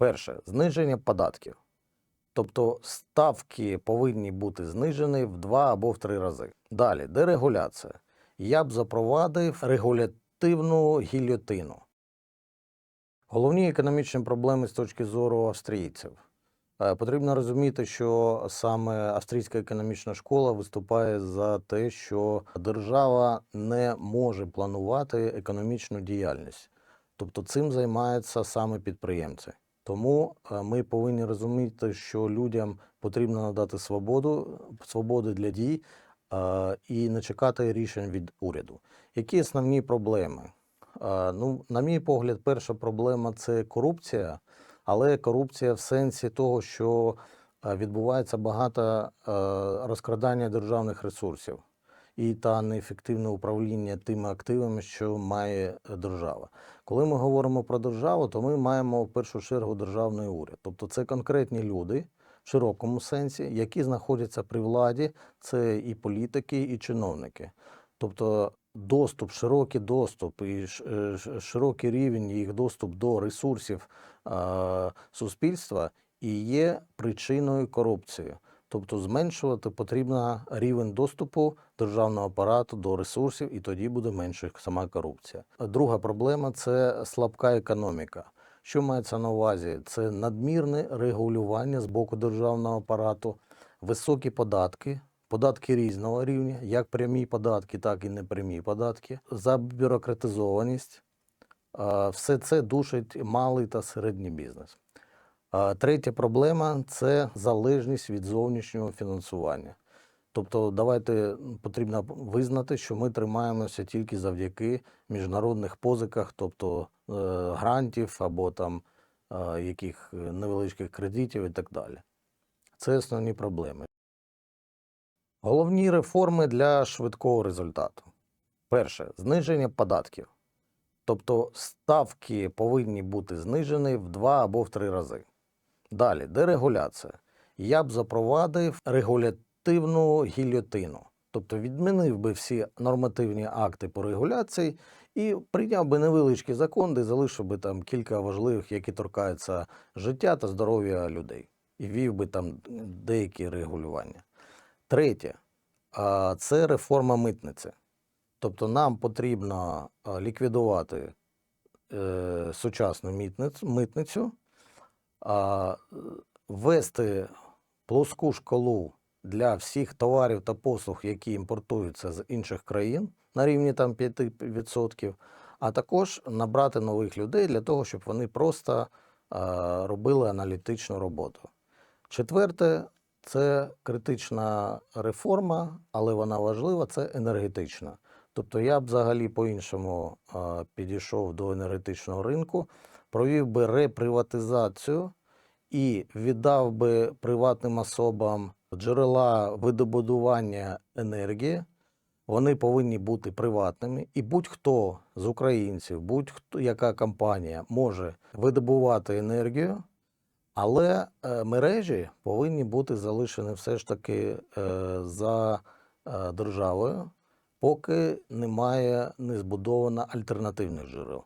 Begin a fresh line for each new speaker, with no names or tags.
Перше зниження податків. Тобто ставки повинні бути знижені в два або в три рази. Далі дерегуляція. Я б запровадив регулятивну гільйотину. Головні економічні проблеми з точки зору австрійців. Е, Потрібно розуміти, що саме австрійська економічна школа виступає за те, що держава не може планувати економічну діяльність. Тобто цим займаються саме підприємці. Тому е, ми повинні розуміти, що людям потрібно надати свободу, свободи для дій е, і не чекати рішень від уряду. Які основні проблеми? Е, Ну, на мій погляд, перша проблема це корупція, але корупція в сенсі того, що відбувається багато розкрадання державних ресурсів і та неефективне управління тими активами, що має е, держава. Коли ми говоримо про державу, то ми маємо в першу чергу державний уряд. Тобто це конкретні люди в широкому сенсі, які знаходяться при владі, це і політики, і чиновники. Тобто доступ, широкий доступ і е, широкий рівень їх доступ до ресурсів суспільства і є причиною корупції. Тобто зменшувати потрібно рівень доступу державного апарату до ресурсів, і тоді буде менше сама корупція. Друга проблема це слабка економіка. Що мається на увазі? Це надмірне регулювання з боку державного апарату, високі податки, податки різного рівня, як прямі податки, так і непрямі податки, забюрократизованість. Все це душить малий та середній бізнес. Третя проблема це залежність від зовнішнього фінансування. Тобто, давайте потрібно визнати, що ми тримаємося тільки завдяки міжнародних позиках, тобто е, грантів або там е, яких невеличких кредитів і так далі. Це основні проблеми. Головні реформи для швидкого результату. Перше зниження податків. Тобто ставки повинні бути знижені в два або в три рази. Далі дерегуляція. Я б запровадив регулятивну гільйотину. Тобто відмінив би всі нормативні акти по регуляції і прийняв би невеличкий закон, де залишив би там кілька важливих, які торкаються життя та здоров'я людей, і вів би там деякі регулювання. Третє це реформа митниці. Тобто нам потрібно ліквідувати е, сучасну митницю, а, ввести плоску шкалу для всіх товарів та послуг, які імпортуються з інших країн на рівні там 5%, а також набрати нових людей для того, щоб вони просто робили аналітичну роботу. Четверте це критична реформа, але вона важлива це енергетична. Тобто я б взагалі по-іншому підійшов до енергетичного ринку, провів би реприватизацію і віддав би приватним особам джерела видобудування енергії. Вони повинні бути приватними, і будь-хто з українців, будь-хто яка компанія може видобувати енергію, але е, мережі повинні бути залишені все ж таки е, за е, державою, поки немає не збудовано альтернативних джерел.